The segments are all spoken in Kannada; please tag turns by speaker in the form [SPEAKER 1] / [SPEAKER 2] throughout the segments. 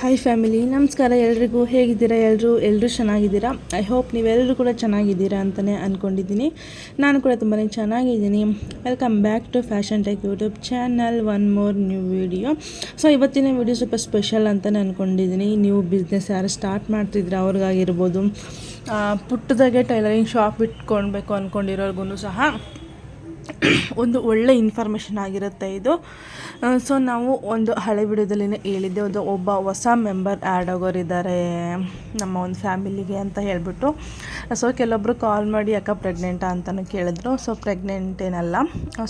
[SPEAKER 1] ಹಾಯ್ ಫ್ಯಾಮಿಲಿ ನಮಸ್ಕಾರ. ಎಲ್ರಿಗೂ ಹೇಗಿದ್ದೀರಾ? ಎಲ್ಲರೂ ಎಲ್ಲರೂ ಚೆನ್ನಾಗಿದ್ದೀರಾ? ಐ ಹೋಪ್ ನೀವೆಲ್ಲರೂ ಕೂಡ ಚೆನ್ನಾಗಿದ್ದೀರಾ ಅಂತಲೇ ಅಂದ್ಕೊಂಡಿದ್ದೀನಿ ನಾನು ಕೂಡ ತುಂಬಾ ಚೆನ್ನಾಗಿದ್ದೀನಿ. Welcome back to fashion tech YouTube channel one more new video so ಇವತ್ತಿನ ವಿಡಿಯೋ ಸ್ವಲ್ಪ ಸ್ಪೆಷಲ್ ಅಂತಲೇ ಅಂದ್ಕೊಂಡಿದ್ದೀನಿ ನೀವು ಬಿಸ್ನೆಸ್ ಯಾರು ಸ್ಟಾರ್ಟ್ ಮಾಡ್ತಿದ್ರೆ ಅವ್ರಿಗಾಗಿರ್ಬೋದು. ಪುಟ್ಟದಾಗೆ ಟೈಲರಿಂಗ್ ಶಾಪ್ ಇಟ್ಕೊಳ್ಬೇಕು ಅಂದ್ಕೊಂಡಿರೋರ್ಗು ಸಹ. ಒಂದು ಒಳ್ಳೆ ಇನ್ಫಾರ್ಮೇಷನ್ ಆಗಿರುತ್ತೆ ಇದು. ಸೊ ನಾವು ಒಂದು ಹಳೆ ವಿಡಿಯೋದಲ್ಲಿನೇ ಹೇಳಿದ್ದೆ, ಒಂದು ಒಬ್ಬ ಹೊಸ ಮೆಂಬರ್ ಆ್ಯಡ್ ಆಗೋರಿದ್ದಾರೆ ನಮ್ಮ ಒಂದು ಫ್ಯಾಮಿಲಿಗೆ ಅಂತ ಹೇಳಿಬಿಟ್ಟು. ಸೊ ಕೆಲವೊಬ್ಬರು ಕಾಲ್ ಮಾಡಿ, ಅಕ್ಕ ಪ್ರೆಗ್ನೆಂಟಾ ಅಂತಲೂ ಕೇಳಿದ್ರು. ಸೊ ಪ್ರೆಗ್ನೆಂಟ್ ಏನಲ್ಲ.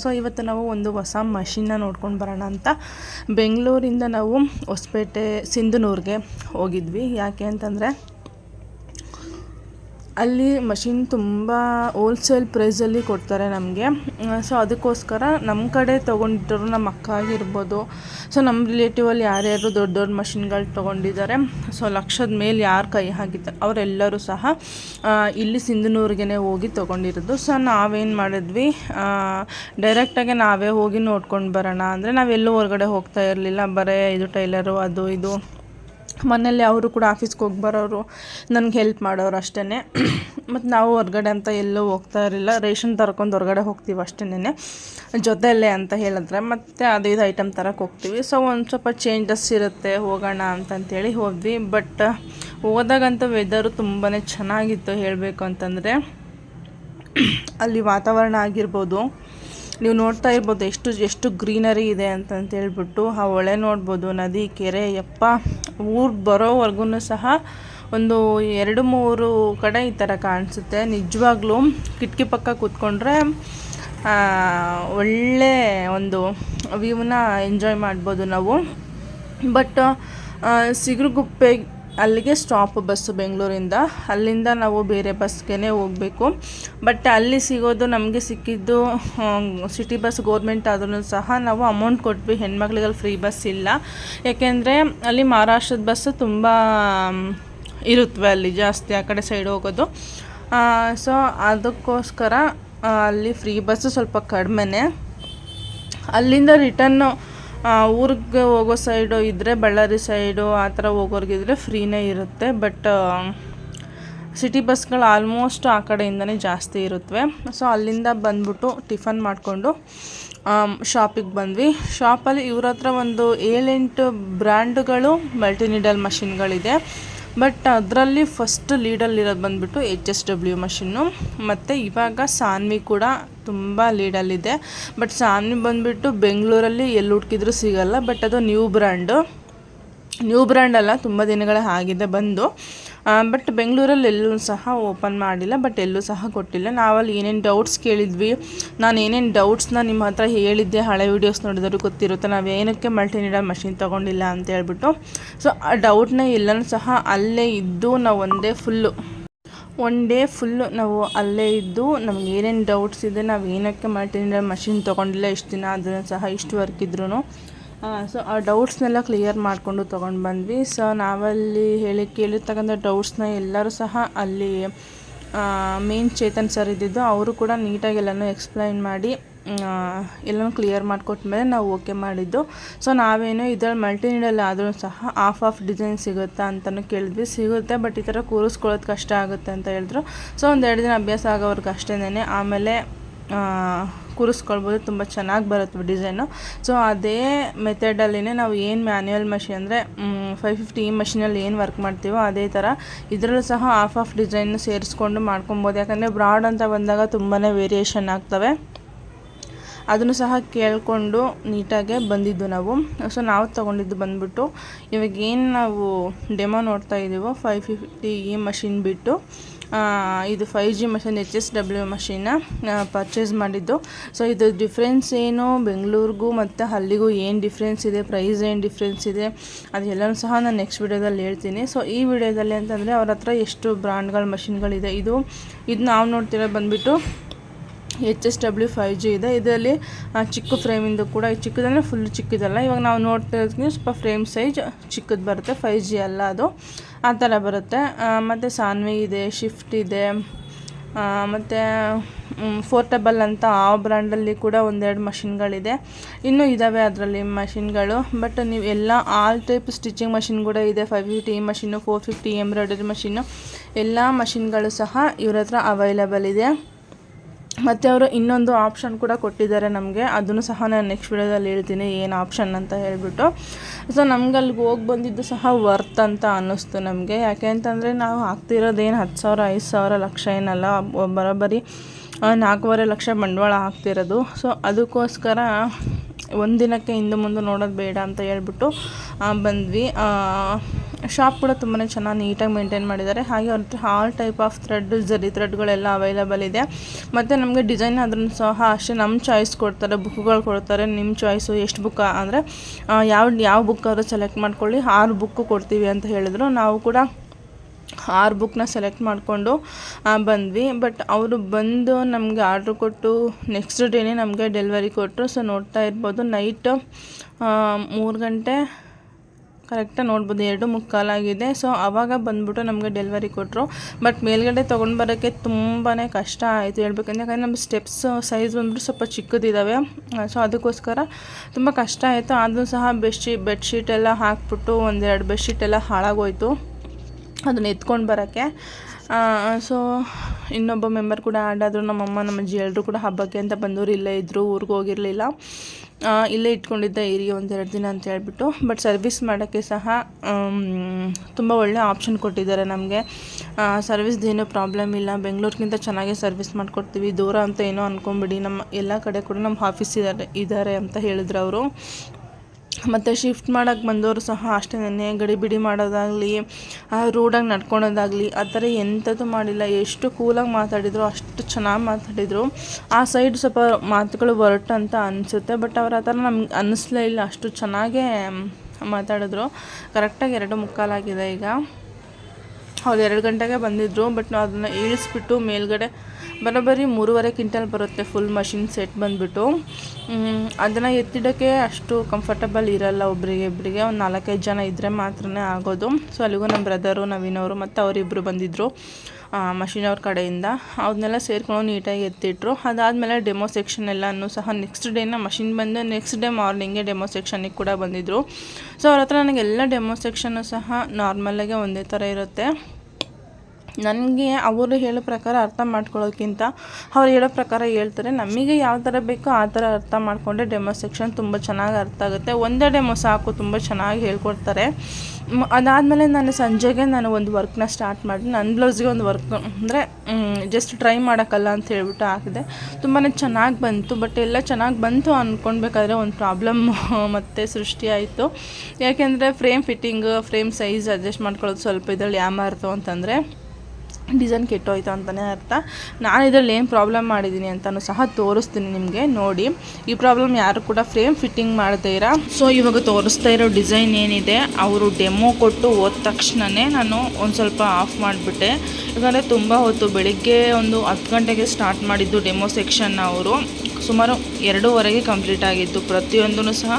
[SPEAKER 1] ಸೊ ಇವತ್ತು ನಾವು ಒಂದು ಹೊಸ ಮಷಿನ್ನ ನೋಡ್ಕೊಂಡು ಬರೋಣ ಅಂತ. ಬೆಂಗಳೂರಿಂದ ನಾವು ಹೊಸಪೇಟೆ ಸಿಂಧನೂರಿಗೆ ಹೋಗಿದ್ವಿ. ಯಾಕೆ ಅಂತಂದರೆ ಅಲ್ಲಿ ಮಷಿನ್ ತುಂಬ ಹೋಲ್ಸೇಲ್ ಪ್ರೈಸಲ್ಲಿ ಕೊಡ್ತಾರೆ ನಮಗೆ. ಸೊ ಅದಕ್ಕೋಸ್ಕರ ನಮ್ಮ ಕಡೆ ತೊಗೊಂಡಿರೋರು ನಮ್ಮ ಅಕ್ಕ ಆಗಿರ್ಬೋದು ಸೊ ನಮ್ಮ ರಿಲೇಟಿವಲ್ಲಿ ಯಾರ್ಯಾರು ದೊಡ್ಡ ದೊಡ್ಡ ಮಷಿನ್ಗಳು ತೊಗೊಂಡಿದ್ದಾರೆ ಸೊ ಲಕ್ಷದ ಮೇಲೆ ಯಾರು ಕೈ ಹಾಕಿದ್ದಾರೆ ಅವರೆಲ್ಲರೂ ಸಹ ಇಲ್ಲಿ ಸಿಂಧನೂರಿಗೇ ಹೋಗಿ ತೊಗೊಂಡಿರೋದು. ಸೊ ನಾವೇನು ಮಾಡಿದ್ವಿ ಡೈರೆಕ್ಟಾಗಿ ನಾವೇ ಹೋಗಿ ನೋಡ್ಕೊಂಡು ಬರೋಣ. ಅಂದರೆ ನಾವೆಲ್ಲೂ ಹೊರಗಡೆ ಹೋಗ್ತಾ ಇರಲಿಲ್ಲ, ಬರೀ ಇದು ಟೈಲರು, ಅದು ಇದು. ಮನೇಲಿ ಅವರು ಕೂಡ ಆಫೀಸ್ಗೆ ಹೋಗಿ ಬರೋರು, ನನಗೆ ಹೆಲ್ಪ್ ಮಾಡೋರು ಅಷ್ಟೇ ಮತ್ತು ನಾವು ಹೊರ್ಗಡೆ ಅಂತ ಎಲ್ಲೂ ಹೋಗ್ತಾ ಇರಲಿಲ್ಲ. ರೇಷನ್ ತರ್ಕೊಂಡು ಹೊರಗಡೆ ಹೋಗ್ತೀವಿ ಅಷ್ಟೇನೆ ಜೊತೆಯಲ್ಲೇ ಅಂತ ಹೇಳಿದ್ರೆ ಮತ್ತು ಅದು ಇದು ಐಟಮ್ ತರಕ್ಕೆ ಹೋಗ್ತೀವಿ. ಸೊ ಒಂದು ಸ್ವಲ್ಪ ಚೇಂಜಸ್ ಇರುತ್ತೆ, ಹೋಗೋಣ ಅಂತಂತೇಳಿ ಹೋದ್ವಿ. ಬಟ್ ಹೋದಾಗಂತೂ ವೆದರು ತುಂಬಾ ಚೆನ್ನಾಗಿತ್ತು ಹೇಳಬೇಕು ಅಂತಂದರೆ. ಅಲ್ಲಿ ವಾತಾವರಣ ಆಗಿರ್ಬೋದು ನೀವು ನೋಡ್ತಾ ಇರ್ಬೋದು ಎಷ್ಟು ಎಷ್ಟು ಗ್ರೀನರಿ ಇದೆ ಅಂತಂತ ಹೇಳ್ಬಿಟ್ಟು ಆ ಹೊಳೆ ನೋಡ್ಬೋದು, ನದಿ, ಕೆರೆ, ಯಪ್ಪ. ಊರು ಬರೋವರೆಗೂ ಸಹ ಒಂದು ಎರಡು, ಮೂರು ಕಡೆ ಈ ಥರ ಕಾಣಿಸುತ್ತೆ. ನಿಜವಾಗ್ಲೂ ಕಿಟಕಿ ಪಕ್ಕ ಕೂತ್ಕೊಂಡ್ರೆ ಒಳ್ಳೆ ಒಂದು ವ್ಯೂನ ಎಂಜಾಯ್ ಮಾಡ್ಬೋದು ನಾವು. ಬಟ್ ಸಿಗುರುಗುಪ್ಪೆ ಅಲ್ಲಿಗೆ ಸ್ಟಾಪ್ ಬಸ್ಸು ಬೆಂಗಳೂರಿಂದ. ಅಲ್ಲಿಂದ ನಾವು ಬೇರೆ ಬಸ್ಗೆ ಹೋಗಬೇಕು. ಬಟ್ ಅಲ್ಲಿ ಸಿಗೋದು ನಮಗೆ ಸಿಕ್ಕಿದ್ದು ಸಿಟಿ ಬಸ್ ಗೋರ್ಮೆಂಟ್ ಆದ್ರೂ ಸಹ ನಾವು ಅಮೌಂಟ್ ಕೊಟ್ವಿ. ಹೆಣ್ಮಕ್ಳಿಗೆ ಫ್ರೀ ಬಸ್ ಇಲ್ಲ. ಏಕೆಂದರೆ ಅಲ್ಲಿ ಮಹಾರಾಷ್ಟ್ರದ ಬಸ್ಸು ತುಂಬ ಇರುತ್ತವೆ ಅಲ್ಲಿ ಜಾಸ್ತಿ ಆ ಕಡೆ ಸೈಡ್ ಹೋಗೋದು. ಸೊ ಅದಕ್ಕೋಸ್ಕರ ಅಲ್ಲಿ ಫ್ರೀ ಬಸ್ಸು ಸ್ವಲ್ಪ ಕಡಿಮೆನೇ. ಅಲ್ಲಿಂದ ರಿಟರ್ನು ಊರಿಗೆ ಹೋಗೋ ಸೈಡು ಇದ್ದರೆ ಬಳ್ಳಾರಿ ಸೈಡು ಆ ಥರ ಹೋಗೋರಿಗಿದ್ರೆ ಫ್ರೀನೇ ಇರುತ್ತೆ. ಬಟ್ ಸಿಟಿ ಬಸ್ಗಳು ಆಲ್ಮೋಸ್ಟ್ ಆ ಕಡೆಯಿಂದನೇ ಜಾಸ್ತಿ ಇರುತ್ತವೆ ಸೊ, ಅಲ್ಲಿಂದ ಬಂದ್ಬಿಟ್ಟು ಟಿಫನ್ ಮಾಡಿಕೊಂಡು ಶಾಪಿಗೆ ಬಂದ್ವಿ. ಶಾಪಲ್ಲಿ ಇವ್ರ ಹತ್ರ ಒಂದು ಏಳೆಂಟು ಬ್ರ್ಯಾಂಡ್ಗಳು ಮಲ್ಟಿನಿಡಲ್ ಮಷಿನ್ಗಳಿದೆ. ಬಟ್, ಅದರಲ್ಲಿ ಫಸ್ಟ್ ಲೀಡಲ್ಲಿರೋದು ಬಂದುಬಿಟ್ಟು ಎಚ್ ಎಸ್ ಡಬ್ಲ್ಯೂ ಮಷಿನ್ನು. ಮತ್ತು ಇವಾಗ ಸಾನ್ವಿ ಕೂಡ ತುಂಬ ಲೀಡಲ್ಲಿದೆ ಬಟ್ ಸಾನ್ವಿ ಬಂದ್ಬಿಟ್ಟು ಬೆಂಗಳೂರಲ್ಲಿ ಎಲ್ಲಿ ಹುಡ್ಕಿದ್ರು ಸಿಗಲ್ಲ. ಬಟ್ ಅದು ನ್ಯೂ ಬ್ರ್ಯಾಂಡು. ನ್ಯೂ ಬ್ರ್ಯಾಂಡಲ್ಲ, ತುಂಬ ದಿನಗಳ ಆಗಿದೆ ಬಂದು. ಬಟ್ ಬೆಂಗಳೂರಲ್ಲಿ ಎಲ್ಲೂ ಸಹ ಓಪನ್ ಮಾಡಿಲ್ಲ. ಬಟ್ ಎಲ್ಲೂ ಸಹ ಕೊಟ್ಟಿಲ್ಲ. ನಾವಲ್ಲಿ ಏನೇನು ಡೌಟ್ಸ್ ಕೇಳಿದ್ವಿ. ನಾನು ಏನೇನು ಡೌಟ್ಸ್ನ ನಿಮ್ಮ ಹತ್ರ ಹೇಳಿದ್ದೆ. ಹಳೆ ವೀಡಿಯೋಸ್ ನೋಡಿದ್ರು ಗೊತ್ತಿರುತ್ತೆ. ನಾವು ಏನಕ್ಕೆ ಮಲ್ಟಿನೀಡಲ್ ಮಷಿನ್ ತೊಗೊಂಡಿಲ್ಲ ಅಂತ ಹೇಳ್ಬಿಟ್ಟು. ಸೊ, ಆ ಡೌಟ್ನ ಎಲ್ಲನೂ ಸಹ ಅಲ್ಲೇ ಇದ್ದು ನಾವು ಒಂದೇ ಫುಲ್ಲು. ಒನ್ ಡೇ ಫುಲ್ಲು ನಾವು ಅಲ್ಲೇ ಇದ್ದು ನಮ್ಗೆ ಏನೇನು ಡೌಟ್ಸ್ ಇದೆ, ನಾವು ಏನಕ್ಕೆ ಮಲ್ಟಿನೀಡಲ್ ಮಷಿನ್ ತೊಗೊಂಡಿಲ್ಲ ಇಷ್ಟು ದಿನ ಅದನ್ನು ಸಹ ಇಷ್ಟು ವರ್ಕ್ ಇದ್ರೂ ಸೊ ಆ ಡೌಟ್ಸ್ನೆಲ್ಲ ಕ್ಲಿಯರ್ ಮಾಡಿಕೊಂಡು ತೊಗೊಂಡು ಬಂದ್ವಿ. ಸೊ ನಾವಲ್ಲಿ ಹೇಳಿ ಕೇಳಿರ್ತಕ್ಕಂಥ ಡೌಟ್ಸ್ನ ಎಲ್ಲರೂ ಸಹ ಅಲ್ಲಿ ಮೇನ್ ಚೇತನ್ ಸರ್ ಇದ್ದಿದ್ದು, ಅವರು ಕೂಡ ನೀಟಾಗಿ ಎಲ್ಲನೂ ಎಕ್ಸ್ಪ್ಲೈನ್ ಮಾಡಿ ಎಲ್ಲನೂ ಕ್ಲಿಯರ್ ಮಾಡಿಕೊಟ್ಮೇಲೆ ನಾವು ಓಕೆ ಮಾಡಿದ್ದು. ಸೊ ನಾವೇನು ಇದ್ರಲ್ಲಿ ಮಲ್ಟಿನೀಡಲ್ ಆದರೂ ಸಹ ಆಫ್ ಆಫ್ ಡಿಸೈನ್ ಸಿಗುತ್ತಾ ಅಂತಲೂ ಕೇಳಿದ್ವಿ. ಸಿಗುತ್ತೆ ಬಟ್ ಈ ಥರ ಕೂರಿಸ್ಕೊಳ್ಳೋದು ಕಷ್ಟ ಆಗುತ್ತೆ ಅಂತ ಹೇಳಿದ್ರು. ಸೊ ಒಂದೆರಡು ದಿನ ಅಭ್ಯಾಸ ಆಗೋವ್ರಿಗೆ ಅಷ್ಟೇನೇ ಆಮೇಲೆ ಕೂರಿಸ್ಕೊಳ್ಬೋದು. ತುಂಬ ಚೆನ್ನಾಗಿ ಬರುತ್ತೆ ಡಿಸೈನು ಸೊ ಅದೇ ಮೆಥಡಲ್ಲಿನೇ ನಾವು ಏನು ಮ್ಯಾನ್ಯುವಲ್ ಮಷಿನ್ ಅಂದರೆ ಫೈವ್ ಫಿಫ್ಟಿ ಈ ಮಷಿನಲ್ಲಿ ಏನು ವರ್ಕ್ ಮಾಡ್ತೀವೋ ಅದೇ ಥರ ಇದರಲ್ಲೂ ಸಹ ಆಫ್ ಆಫ್ ಡಿಸೈನ್ ಸೇರಿಸ್ಕೊಂಡು ಮಾಡ್ಕೊಬೋದು ಯಾಕಂದರೆ ಬ್ರಾಡ್ ಅಂತ ಬಂದಾಗ ತುಂಬಾ ವೇರಿಯೇಷನ್ ಆಗ್ತವೆ. ಅದನ್ನು ಸಹ ಕೇಳಿಕೊಂಡು ನೀಟಾಗೆ ಬಂದಿದ್ದು ನಾವು. ಸೊ, ನಾವು ತಗೊಂಡಿದ್ದು ಬಂದ್ಬಿಟ್ಟು ಇವಾಗ ಏನು ನಾವು ಡೆಮೋ ನೋಡ್ತಾ ಇದ್ದೀವೋ ಫೈವ್ ಫಿಫ್ಟಿ ಇ ಮಷಿನ್ ಬಿಟ್ಟು ಇದು five G machine H S W ಮಷಿನ್ನ ಪರ್ಚೇಸ್ ಮಾಡಿದ್ದು. ಸೊ ಇದು ಡಿಫ್ರೆನ್ಸ್ ಏನು? ಬೆಂಗಳೂರಿಗೂ ಮತ್ತು ಅಲ್ಲಿಗೂ ಏನು ಡಿಫ್ರೆನ್ಸ್ ಇದೆ? ಪ್ರೈಸ್ ಏನು ಡಿಫ್ರೆನ್ಸ್ ಇದೆ? ಅದೆಲ್ಲನೂ ಸಹ ನಾನು ನೆಕ್ಸ್ಟ್ ವಿಡಿಯೋದಲ್ಲಿ ಹೇಳ್ತೀನಿ. ಸೊ ಈ ವಿಡಿಯೋದಲ್ಲಿ ಅಂತಂದರೆ ಅವ್ರ ಹತ್ರ ಎಷ್ಟು ಬ್ರ್ಯಾಂಡ್ಗಳ ಮಷಿನ್ಗಳಿದೆ ಇದು ಇದು ನಾವು ನೋಡ್ತಿರೋ ಬಂದುಬಿಟ್ಟು H S W five G ಇದೆ. ಇದರಲ್ಲಿ ಚಿಕ್ಕ ಫ್ರೇಮಿಂದು ಕೂಡ ಚಿಕ್ಕದಂದರೆ ಫುಲ್ ಚಿಕ್ಕದಲ್ಲ. ಇವಾಗ ನಾವು ನೋಡ್ತಾ ಇರ್ತೀವಿ, ಸ್ವಲ್ಪ ಫ್ರೇಮ್ ಸೈಜ್ ಚಿಕ್ಕದು ಬರುತ್ತೆ ಫೈವ್ ಜಿ ಅಲ್ಲ ಅದು. ಆ ಥರ ಬರುತ್ತೆ. ಮತ್ತು ಸಾನ್ವಿ ಇದೆ ಶಿಫ್ಟ್ ಇದೆ. ಮತ್ತು ಫೋರ್ಟಬಲ್ ಅಂತ ಆ ಬ್ರ್ಯಾಂಡಲ್ಲಿ ಕೂಡ ಒಂದೆರಡು ಮಷಿನ್ಗಳಿದೆ ಇನ್ನೂ ಇದ್ದಾವೆ ಅದರಲ್ಲಿ ಮಷಿನ್ಗಳು ಬಟ್ ನೀವು ಎಲ್ಲ ಆಲ್ ಟೈಪ್ ಸ್ಟಿಚಿಂಗ್ ಮಷಿನ್ ಕೂಡ ಇದೆ. ಫೈವ್ ಫಿಫ್ಟಿ ಮಷಿನ್ನು ಫೋರ್ ಫಿಫ್ಟಿ ಎಂಬ್ರಾಯ್ಡರಿ ಮಷಿನ್ನು ಎಲ್ಲ ಮಷಿನ್ಗಳು ಸಹ ಇವ್ರ ಹತ್ರ ಅವೈಲಬಲ್ ಇದೆ. ಮತ್ತು ಅವರು ಇನ್ನೊಂದು ಆಪ್ಷನ್ ಕೂಡ ಕೊಟ್ಟಿದ್ದಾರೆ ನಮಗೆ. ಅದನ್ನು ಸಹ ನಾನು ನೆಕ್ಸ್ಟ್ ವಿಡಿಯೋದಲ್ಲಿ ಹೇಳ್ತೀನಿ, ಏನು ಆಪ್ಷನ್ ಅಂತ ಹೇಳಿಬಿಟ್ಟು. ಸೊ ನಮ್ಗೆ ಅಲ್ಲಿಗೆ ಹೋಗಿ ಬಂದಿದ್ದು ಸಹ ವರ್ತ್ ಅಂತ ಅನ್ನಿಸ್ತು ನಮಗೆ. ಯಾಕೆ ಅಂತಂದರೆ ನಾವು ಹಾಕ್ತಿರೋದೇನು ಹತ್ತು ಸಾವಿರ, ಐದು ಸಾವಿರ ಲಕ್ಷ ಏನಲ್ಲ, ಬರೋಬ್ಬರಿ ನಾಲ್ಕೂವರೆ ಲಕ್ಷ ಬಂಡವಾಳ ಹಾಕ್ತಿರೋದು. ಸೊ ಅದಕ್ಕೋಸ್ಕರ ಒಂದಿನಕ್ಕೆ ಹಿಂದೆ ಮುಂದೆ ನೋಡೋದು ಬೇಡ ಅಂತ ಹೇಳ್ಬಿಟ್ಟು ಬಂದ್ವಿ. ಶಾಪ್ ಕೂಡ ತುಂಬಾ ಚೆನ್ನಾಗಿ ನೀಟಾಗಿ ಮೇಂಟೈನ್ ಮಾಡಿದ್ದಾರೆ. ಹಾಗೆ ಅವ್ರ ಆಲ್ ಟೈಪ್ ಆಫ್ ಥ್ರೆಡ್ ಜರಿ ಥ್ರೆಡ್ಗಳೆಲ್ಲ ಅವೈಲೇಬಲ್ ಇದೆ. ಮತ್ತು ನಮಗೆ ಡಿಸೈನ್ ಆದ್ರೂ ಸಹ ಅಷ್ಟೇ ನಮ್ಮ ಚಾಯ್ಸ್ ಕೊಡ್ತಾರೆ ಬುಕ್ಗಳು ಕೊಡ್ತಾರೆ. ನಿಮ್ಮ ಚಾಯ್ಸು ಎಷ್ಟು ಬುಕ್ ಅಂದರೆ ಯಾವ ಯಾವ ಬುಕ್ ಆದರೂ ಸೆಲೆಕ್ಟ್ ಮಾಡ್ಕೊಳ್ಳಿ. ಆರು ಬುಕ್ಕು ಕೊಡ್ತೀವಿ ಅಂತ ಹೇಳಿದ್ರು. ನಾವು ಕೂಡ ಆರು ಬುಕ್ನ ಸೆಲೆಕ್ಟ್ ಮಾಡಿಕೊಂಡು ಬಂದ್ವಿ. ಬಟ್ ಅವರು ಬಂದು ನಮಗೆ ಆರ್ಡ್ರ್ ಕೊಟ್ಟು ನೆಕ್ಸ್ಟ್ ಡೇನೇ ನಮಗೆ ಡೆಲಿವರಿ ಕೊಟ್ಟರು ಸೊ ನೋಡ್ತಾ ಇರ್ಬೋದು ನೈಟ್ ಮೂರು ಗಂಟೆ ಕರೆಕ್ಟಾಗಿ ನೋಡ್ಬೋದು, ಎರಡು ಮುಕ್ಕಾಲಾಗಿದೆ. ಸೊ ಆವಾಗ ಬಂದ್ಬಿಟ್ಟು ನಮಗೆ ಡೆಲಿವರಿ ಕೊಟ್ಟರು ಬಟ್ ಮೇಲ್ಗಡೆ ತೊಗೊಂಡು ಬರೋಕ್ಕೆ ತುಂಬಾ ಕಷ್ಟ ಆಯಿತು ಹೇಳ್ಬೇಕಂದ್ರೆ. ಯಾಕಂದರೆ ನಮ್ಮ ಸ್ಟೆಪ್ಸ್ ಸೈಜ್ ಬಂದ್ಬಿಟ್ಟು ಸ್ವಲ್ಪ ಚಿಕ್ಕದಿದ್ದಾವೆ ಸೊ ಅದಕ್ಕೋಸ್ಕರ ತುಂಬ ಕಷ್ಟ ಆಯಿತು. ಆದರೂ ಸಹ ಬೆಡ್ಶೀ ಬೆಡ್ಶೀಟ್ ಎಲ್ಲ ಹಾಕ್ಬಿಟ್ಟು ಒಂದೆರಡು ಬೆಡ್ಶೀಟ್ ಎಲ್ಲ ಹಾಳಾಗೋಯಿತು ಅದನ್ನ ಎತ್ಕೊಂಡು ಬರೋಕ್ಕೆ. ಸೊ ಇನ್ನೊಬ್ಬ ಮೆಂಬರ್ ಕೂಡ ಆಡಾದರು ನಮ್ಮಮ್ಮ ನಮ್ಮ ಅಜ್ಜಿ ಎಲ್ಲರೂ ಕೂಡ ಹಬ್ಬಕ್ಕೆ ಅಂತ ಬಂದವರು ಇಲ್ಲೇ ಇದ್ದರು ಊರಿಗೆ ಹೋಗಿರಲಿಲ್ಲ. ಇಲ್ಲೇ ಇಟ್ಕೊಂಡಿದ್ದೆ ಇರಿ ಒಂದೆರಡು ದಿನ ಅಂತ ಹೇಳ್ಬಿಟ್ಟು ಬಟ್ ಸರ್ವಿಸ್ ಮಾಡೋಕ್ಕೆ ಸಹ ತುಂಬ ಒಳ್ಳೆ ಆಪ್ಷನ್ ಕೊಟ್ಟಿದ್ದಾರೆ ನಮಗೆ. ಸರ್ವಿಸ್ದೇನು ಪ್ರಾಬ್ಲಮ್ ಇಲ್ಲ. ಬೆಂಗಳೂರಿಗಿಂತ ಚೆನ್ನಾಗೇ ಸರ್ವಿಸ್ ಮಾಡಿಕೊಡ್ತೀವಿ. ದೂರ ಅಂತ ಏನೋ ಅಂದ್ಕೊಂಬಿಡಿ ನಮ್ಮ ಎಲ್ಲ ಕಡೆ ಕೂಡ ನಮ್ಮ ಆಫೀಸ್ ಇದ್ದಾರೆ ಇದ್ದಾರೆ ಅಂತ ಹೇಳಿದ್ರು ಅವರು. ಮತ್ತು ಶಿಫ್ಟ್ ಮಾಡೋಕ್ಕೆ ಬಂದವರು ಸಹ ಅಷ್ಟೇ ಗಡಿಬಿಡಿ ಮಾಡೋದಾಗಲಿ ರೂಡಾಗಿ ನಡ್ಕೊಳೋದಾಗಲಿ, ಆ ಥರ ಎಂಥದ್ದು ಮಾಡಿಲ್ಲ. ಎಷ್ಟು ಕೂಲಾಗಿ ಮಾತಾಡಿದ್ರು, ಅಷ್ಟು ಚೆನ್ನಾಗಿ ಮಾತಾಡಿದರು. ಆ ಸೈಡ್ ಸ್ವಲ್ಪ ಮಾತುಗಳು ಹೊರಟು ಅಂತ ಅನಿಸುತ್ತೆ. ಬಟ್ ಅವ್ರು ಆ ಥರ ನಮ್ಗೆ ಅನ್ನಿಸ್ಲೇ ಇಲ್ಲ. ಅಷ್ಟು ಚೆನ್ನಾಗೇ ಮಾತಾಡಿದ್ರು. ಕರೆಕ್ಟಾಗಿ ಎರಡು ಮುಕ್ಕಾಲಾಗಿದೆ ಈಗ. ಅವ್ರು ಎರಡು ಗಂಟೆಗೆ ಬಂದಿದ್ದರು ಬಟ್ ನಾವು ಅದನ್ನು ಇಳಿಸ್ಬಿಟ್ಟು ಮೇಲ್ಗಡೆ ಬರೋಬ್ಬರಿ ಮೂರುವರೆ ಕ್ವಿಂಟಲ್ ಬರುತ್ತೆ ಫುಲ್ ಮಷಿನ್ ಸೆಟ್ ಬಂದುಬಿಟ್ಟು. ಅದನ್ನು ಎತ್ತಿಡೋಕ್ಕೆ ಅಷ್ಟು ಕಂಫರ್ಟಬಲ್ ಇರಲ್ಲ ಒಬ್ಬರಿಗೆ ಇಬ್ಬರಿಗೆ ಒಂದು ನಾಲ್ಕೈದು ಜನ ಇದ್ದರೆ ಮಾತ್ರನೇ ಆಗೋದು. ಸೊ ಅಲ್ಲಿಗೂ ನಮ್ಮ ಬ್ರದರು ನವೀನವರು ಮತ್ತು ಅವರಿಬ್ಬರು ಬಂದಿದ್ದರು ಮಷಿನ್ ಅವ್ರ ಕಡೆಯಿಂದ. ಅವನ್ನೆಲ್ಲ ಸೇರ್ಕೊಂಡು ನೀಟಾಗಿ ಎತ್ತಿಟ್ರು. ಅದಾದಮೇಲೆ ಡೆಮೋ ಸೆಕ್ಷನ್ ಎಲ್ಲನೂ ಸಹ ನೆಕ್ಸ್ಟ್ ಡೇನ ಮಷಿನ್ ಬಂದು ನೆಕ್ಸ್ಟ್ ಡೇ ಮಾರ್ನಿಂಗೇ ಡೆಮೋ ಸೆಕ್ಷನಿಗೆ ಕೂಡ ಬಂದಿದ್ದರು ಸೊ ಅವ್ರ ಹತ್ರ ನನಗೆಲ್ಲ ಡೆಮೋ ಸೆಕ್ಷನ್ನು ಸಹ ನಾರ್ಮಲಾಗೆ ಒಂದೇ ಥರ ಇರುತ್ತೆ. ನನಗೆ ಅವರು ಹೇಳೋ ಪ್ರಕಾರ ಅರ್ಥ ಮಾಡ್ಕೊಳ್ಳೋಕ್ಕಿಂತ ಅವ್ರು ಹೇಳೋ ಪ್ರಕಾರ ಹೇಳ್ತಾರೆ. ನಮಗೆ ಯಾವ ಥರ ಬೇಕೋ ಆ ಥರ ಅರ್ಥ ಮಾಡಿಕೊಂಡ್ರೆ ಡೆಮೋ ಸೆಕ್ಷನ್ ತುಂಬ ಚೆನ್ನಾಗಿ ಅರ್ಥ ಆಗುತ್ತೆ. ಒಂದೇ ಡೆಮೋ ಸಾಕು, ತುಂಬ ಚೆನ್ನಾಗಿ ಹೇಳ್ಕೊಡ್ತಾರೆ. ಅದಾದಮೇಲೆ ನಾನು ಸಂಜೆಗೆ ನಾನು ಒಂದು ವರ್ಕ್ನ ಸ್ಟಾರ್ಟ್ ಮಾಡಿದೆ. ನನ್ನ ಬ್ಲೌಸ್ಗೆ ಒಂದು ವರ್ಕ್ ಅಂದರೆ ಜಸ್ಟ್ ಟ್ರೈ ಮಾಡೋಕ್ಕಲ್ಲ ಅಂತ ಹೇಳ್ಬಿಟ್ಟು ಹಾಕಿದೆ. ತುಂಬಾ ಚೆನ್ನಾಗಿ ಬಂತು ಬಟ್ ಎಲ್ಲ ಚೆನ್ನಾಗಿ ಬಂತು ಅಂದ್ಕೊಳ್ಬೇಕಾದ್ರೆ ಒಂದು ಪ್ರಾಬ್ಲಮ್ ಮತ್ತೆ ಸೃಷ್ಟಿಯಾಯಿತು ಯಾಕೆಂದರೆ frame fitting frame size adjust ಮಾಡ್ಕೊಳ್ಳೋದು ಸ್ವಲ್ಪ ಇದರಲ್ಲಿ ಯಾಮಾರ್ತು ಅಂತಂದರೆ ಡಿಸೈನ್ ಕೆಟ್ಟೋಯ್ತು ಅಂತಲೇ ಅರ್ಥ. ನಾನು ಇದರಲ್ಲಿ ಏನು ಪ್ರಾಬ್ಲಮ್ ಮಾಡಿದ್ದೀನಿ ಅಂತಲೂ ಸಹ ತೋರಿಸ್ತೀನಿ ನಿಮಗೆ, ನೋಡಿ. ಈ ಪ್ರಾಬ್ಲಮ್ ಯಾರು ಕೂಡ ಫ್ರೇಮ್ ಫಿಟ್ಟಿಂಗ್ ಮಾಡದೇ ಇರ. ಸೊ ಇವಾಗ ತೋರಿಸ್ತಾ ಇರೋ ಡಿಸೈನ್ ಏನಿದೆ, ಅವರು ಡೆಮೋ ಕೊಟ್ಟು ಹೋದ ತಕ್ಷಣವೇ ನಾನು ಒಂದು ಸ್ವಲ್ಪ ಆಫ್ ಮಾಡಿಬಿಟ್ಟೆ. ಯಾಕಂದರೆ ತುಂಬ ಹೊತ್ತು ಬೆಳಿಗ್ಗೆ ಒಂದು ಹತ್ತು ಗಂಟೆಗೆ ಸ್ಟಾರ್ಟ್ ಮಾಡಿದ್ದು ಡೆಮೋ ಸೆಕ್ಷನ್ ಅವರು. ಸುಮಾರು ಎರಡೂವರೆಗೆ ಕಂಪ್ಲೀಟ್ ಆಗಿತ್ತು ಪ್ರತಿಯೊಂದೂ ಸಹ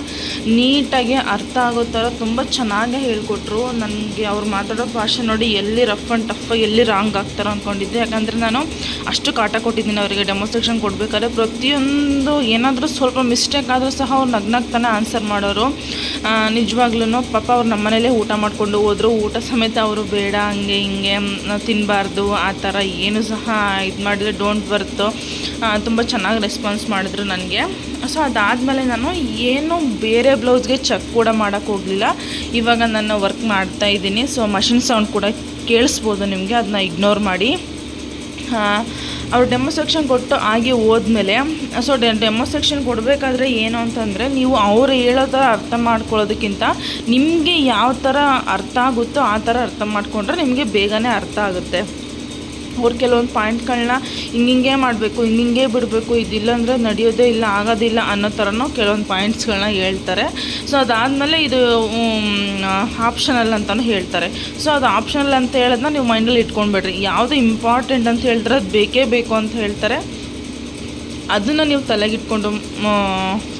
[SPEAKER 1] ನೀಟಾಗಿ ಅರ್ಥ ಆಗೋ ಥರ ತುಂಬ ಚೆನ್ನಾಗೇ ಹೇಳಿಕೊಟ್ರು. ನನಗೆ ಅವ್ರು ಮಾತಾಡೋ ಭಾಷೆ ನೋಡಿ ಎಲ್ಲಿ ರಫ್ ಆ್ಯಂಡ್ ಟಫ್ ಎಲ್ಲಿ ರಾಂಗ್ ಆಗ್ತಾರೋ ಅಂದ್ಕೊಂಡಿದ್ದೆ ಯಾಕಂದರೆ ನಾನು ಅಷ್ಟು ಕಾಟ ಕೊಟ್ಟಿದ್ದೀನಿ ಅವರಿಗೆ ಡೆಮೋಸ್ಟ್ರೇಷನ್ ಕೊಡಬೇಕಾದ್ರೆ. ಪ್ರತಿಯೊಂದು ಏನಾದರೂ ಸ್ವಲ್ಪ ಮಿಸ್ಟೇಕ್ ಆದರೂ ಸಹ ಅವ್ರು ನಗ್ನಾಗ್ತಾನೆ ಆನ್ಸರ್ ಮಾಡೋರು. ನಿಜವಾಗ್ಲೂ ಪಾಪ ಅವ್ರು ನಮ್ಮ ಮನೇಲೇ ಊಟ ಮಾಡಿಕೊಂಡು ಹೋದರು. ಊಟ ಸಮೇತ ಅವರು ಬೇಡ, ಹಂಗೆ ಹಿಂಗೆ ತಿನ್ನಬಾರ್ದು ಆ ಥರ ಏನು ಸಹ ಇದು ಮಾಡಿದ್ರೆ ಡೋಂಟ್ ಬರ್ತು ತುಂಬ ಚೆನ್ನಾಗಿ ರೆಸ್ಪಾನ್ಸ್ ಮಾಡಿದ್ರು ನನಗೆ. ಸೊ ಅದಾದಮೇಲೆ ನಾನು ಏನು ಬೇರೆ ಬ್ಲೌಸ್ಗೆ ಚೆಕ್ ಕೂಡ ಮಾಡೋಕ್ಕೆ ಹೋಗಲಿಲ್ಲ. ಇವಾಗ ನಾನು ವರ್ಕ್ ಮಾಡ್ತಾ ಇದ್ದೀನಿ. ಸೊ ಮಷಿನ್ ಸೌಂಡ್ ಕೂಡ ಕೇಳಿಸ್ಬೋದು ನಿಮಗೆ ಅದನ್ನ ಇಗ್ನೋರ್ ಮಾಡಿ. ಅವ್ರು ಡೆಮೋ ಸೆಕ್ಷನ್ ಕೊಟ್ಟು ಹಾಗೆ ಹೋದ್ಮೇಲೆ ಸೊ ಡೆಮೋ ಸೆಕ್ಷನ್ ಕೊಡಬೇಕಾದ್ರೆ ಏನು ಅಂತಂದರೆ, ನೀವು ಅವ್ರು ಹೇಳೋ ಥರ ಅರ್ಥ ಮಾಡ್ಕೊಳ್ಳೋದಕ್ಕಿಂತ ನಿಮಗೆ ಯಾವ ಥರ ಅರ್ಥ ಆಗುತ್ತೋ ಆ ಥರ ಅರ್ಥ ಮಾಡಿಕೊಂಡ್ರೆ ನಿಮಗೆ ಬೇಗನೆ ಅರ್ಥ ಆಗುತ್ತೆ. ಅವ್ರು ಕೆಲವೊಂದು ಪಾಯಿಂಟ್ಗಳನ್ನ ಹಿಂಗಿಂಗೆ ಮಾಡಬೇಕು, ಹಿಂಗಿಂಗೆ ಬಿಡಬೇಕು ಇದಿಲ್ಲ ಅಂದರೆ ನಡೆಯೋದೇ ಇಲ್ಲ, ಆಗೋದಿಲ್ಲ ಅನ್ನೋ ಥರನೂ ಕೆಲವೊಂದು ಪಾಯಿಂಟ್ಸ್ಗಳನ್ನ ಹೇಳ್ತಾರೆ. ಸೊ ಅದಾದಮೇಲೆ ಇದು ಆಪ್ಷನಲ್ ಅಂತಲೂ ಹೇಳ್ತಾರೆ. ಸೊ ಅದು ಆಪ್ಷನಲ್ ಅಂತ ಹೇಳೋದನ್ನ ನೀವು ಮೈಂಡಲ್ಲಿ ಇಟ್ಕೊಂಡ್ಬೇಡ್ರಿ. ಯಾವುದು ಇಂಪಾರ್ಟೆಂಟ್ ಅಂತ ಹೇಳ್ತಾರೆ ಅದು ಬೇಕೇ ಬೇಕು ಅಂತ ಹೇಳ್ತಾರೆ. ಅದನ್ನು ನೀವು ತಲೆಗಿಟ್ಕೊಂಡು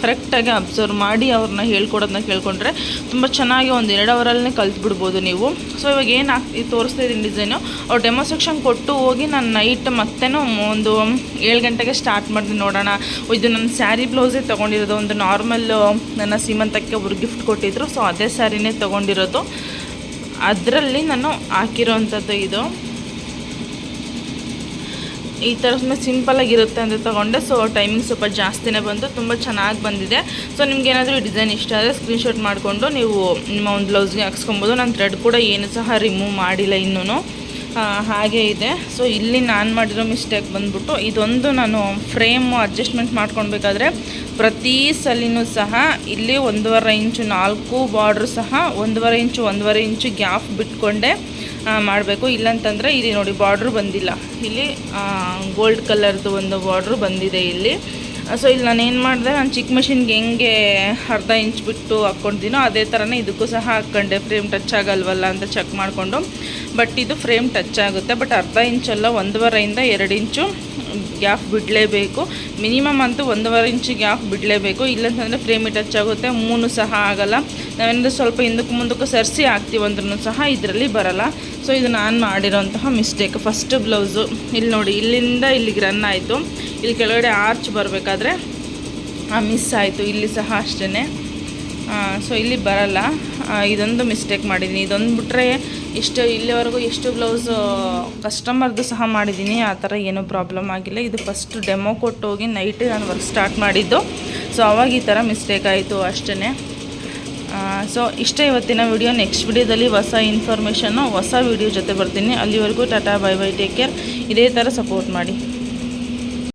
[SPEAKER 1] ಕರೆಕ್ಟಾಗಿ ಅಬ್ಸರ್ವ್ ಮಾಡಿ ಅವ್ರನ್ನ ಹೇಳ್ಕೊಡೋದನ್ನ ಕೇಳ್ಕೊಂಡ್ರೆ ತುಂಬ ಚೆನ್ನಾಗಿ ಒಂದು ಎರಡು ಅವರಲ್ಲೇ ಕಲ್ತ್ಬಿಡ್ಬೋದು ನೀವು. ಸೊ ಇವಾಗ ಏನು ಆಗ್ತಿ, ತೋರಿಸ್ತಾ ಇದ್ದೀನಿ ಡಿಸೈನು ಅವ್ರು ಡೆಮೋ ಸೆಕ್ಷನ್ ಕೊಟ್ಟು ಹೋಗಿ ನಾನು ನೈಟ್ ಮತ್ತೆ ಒಂದು ಏಳು ಗಂಟೆಗೆ ಸ್ಟಾರ್ಟ್ ಮಾಡ್ತೀನಿ ನೋಡೋಣ. ಇದು ನನ್ನ ಸ್ಯಾರಿ ಬ್ಲೌಸೇ ತೊಗೊಂಡಿರೋದು. ಒಂದು ನಾರ್ಮಲ್ ನನ್ನ ಸೀಮಂತಕ್ಕೆ ಒಬ್ರು ಗಿಫ್ಟ್ ಕೊಟ್ಟಿದ್ರು. ಸೊ ಅದೇ ಸ್ಯಾರಿನೇ ತೊಗೊಂಡಿರೋದು. ಅದರಲ್ಲಿ ನಾನು ಹಾಕಿರೋವಂಥದ್ದು ಇದು. ಈ ಥರ ಸಿಂಪಲಾಗಿರುತ್ತೆ ಅಂತ ತೊಗೊಂಡೆ. ಸೊ ಟೈಮಿಂಗ್ ಸ್ವಲ್ಪ ಜಾಸ್ತಿನೇ ಬಂತು. ತುಂಬ ಚೆನ್ನಾಗಿ ಬಂದಿದೆ. ಸೊ ನಿಮ್ಗೆ ಏನಾದರೂ ಈ ಡಿಸೈನ್ ಇಷ್ಟ ಆದರೆ ಸ್ಕ್ರೀನ್ಶಾಟ್ ಮಾಡಿಕೊಂಡು ನೀವು ನಿಮ್ಮ ಒಂದು ಬ್ಲೌಸ್ಗೆ ಹಾಕ್ಸ್ಕೊಬೋದು. ನಾನು ಥ್ರೆಡ್ ಕೂಡ ಏನು ಸಹ ರಿಮೂವ್ ಮಾಡಿಲ್ಲ ಇನ್ನೂ ಹಾಗೆ ಇದೆ. ಸೊ ಇಲ್ಲಿ ನಾನು ಮಾಡಿರೋ ಮಿಸ್ಟೇಕ್ ಬಂದ್ಬಿಟ್ಟು ಇದೊಂದು ನಾನು ಫ್ರೇಮು ಅಡ್ಜಸ್ಟ್ಮೆಂಟ್ ಮಾಡ್ಕೊಳ್ಬೇಕಾದ್ರೆ ಪ್ರತಿ ಸಲಿನೂ ಸಹ ಇಲ್ಲಿ ಒಂದೂವರೆ ಇಂಚು ನಾಲ್ಕು ಬಾರ್ಡ್ರು ಸಹ ಒಂದೂವರೆ ಇಂಚು ಒಂದೂವರೆ ಇಂಚು ಗ್ಯಾಪ್ ಬಿಟ್ಕೊಂಡೆ ಮಾಡಬೇಕು. ಇಲ್ಲಂತಂದರೆ ಇಲ್ಲಿ ನೋಡಿ ಬಾರ್ಡ್ರು ಬಂದಿಲ್ಲ. ಇಲ್ಲಿ ಗೋಲ್ಡ್ ಕಲರ್ದು ಒಂದು ಬಾರ್ಡ್ರು ಬಂದಿದೆ ಇಲ್ಲಿ. ಸೊ ಇಲ್ಲಿ ನಾನು ಏನು ಮಾಡಿದೆ, ನಾನು ಚಿಕ್ಕ ಮಷಿನ್ಗೆ ಹೆಂಗೆ ಅರ್ಧ ಇಂಚ್ ಬಿಟ್ಟು ಹಾಕ್ಕೊಂಡಿದ್ದೀನೋ ಅದೇ ಥರನೇ ಇದಕ್ಕೂ ಸಹ ಹಾಕ್ಕೊಂಡೆ. ಫ್ರೇಮ್ ಟಚ್ ಆಗಲ್ವಲ್ಲ ಅಂತ ಚೆಕ್ ಮಾಡಿಕೊಂಡು. ಬಟ್ ಇದು ಫ್ರೇಮ್ ಟಚ್ ಆಗುತ್ತೆ. ಬಟ್ ಅರ್ಧ ಇಂಚಲ್ಲ ಒಂದೂವರೆಯಿಂದ ಎರಡು ಇಂಚು ಗ್ಯಾಪ್ ಬಿಡಲೇಬೇಕು. ಮಿನಿಮಮ್ ಅಂತೂ ಒಂದೂವರೆ ಇಂಚು ಗ್ಯಾಪ್ ಬಿಡಲೇಬೇಕು. ಇಲ್ಲಂತಂದರೆ ಫ್ರೇಮಿ ಟಚ್ ಆಗುತ್ತೆ, ಮೂನು ಸಹ ಆಗಲ್ಲ. ನಾವೇನಾದರೂ ಸ್ವಲ್ಪ ಹಿಂದಕ್ಕೆ ಮುಂದಕ್ಕೆ ಸರಿಸಿ ಹಾಕ್ತೀವಿ ಸಹ ಇದರಲ್ಲಿ ಬರಲ್ಲ. ಸೊ ಇದು ನಾನು ಮಾಡಿರೋಂತಹ ಮಿಸ್ಟೇಕ್ ಫಸ್ಟ್ ಬ್ಲೌಸು ಇಲ್ಲಿ ನೋಡಿ, ಇಲ್ಲಿಂದ ಇಲ್ಲಿಗೆ ರನ್ ಆಯಿತು. ಇಲ್ಲಿ ಕೆಳಗಡೆ ಆರ್ಚ್ ಬರಬೇಕಾದ್ರೆ ಮಿಸ್ ಆಯಿತು. ಇಲ್ಲಿ ಸಹ ಅಷ್ಟೇ ಸೊ ಇಲ್ಲಿ ಬರಲ್ಲ. ಇದೊಂದು ಮಿಸ್ಟೇಕ್ ಮಾಡಿದ್ದೀನಿ. ಇದೊಂದು ಬಿಟ್ಟರೆ ಇಷ್ಟು ಇಲ್ಲಿವರೆಗೂ ಎಷ್ಟು ಬ್ಲೌಸು ಕಸ್ಟಮರ್ದು ಸಹ ಮಾಡಿದ್ದೀನಿ. ಆ ಥರ ಏನೂ ಪ್ರಾಬ್ಲಮ್ ಆಗಿಲ್ಲ. ಇದು ಫಸ್ಟ್ ಡೆಮೋ ಕೊಟ್ಟು ಹೋಗಿ ನೈಟ್ ನಾನು ವರ್ಕ್ ಸ್ಟಾರ್ಟ್ ಮಾಡಿದ್ದು. ಸೊ ಅವಾಗ ಈ ಥರ ಮಿಸ್ಟೇಕ್ ಆಯಿತು ಅಷ್ಟೇ ಸೊ ಇಷ್ಟೇ ಇವತ್ತಿನ ವಿಡಿಯೋ ನೆಕ್ಸ್ಟ್ ವಿಡಿಯೋದಲ್ಲಿ ಹೊಸ ಇನ್ಫಾರ್ಮೇಷನ್ನು ಹೊಸ ವಿಡಿಯೋ ಜೊತೆ ಬರ್ತೀನಿ. ಅಲ್ಲಿವರೆಗೂ tata bye bye take care ಇದೇ ಥರ ಸಪೋರ್ಟ್ ಮಾಡಿ.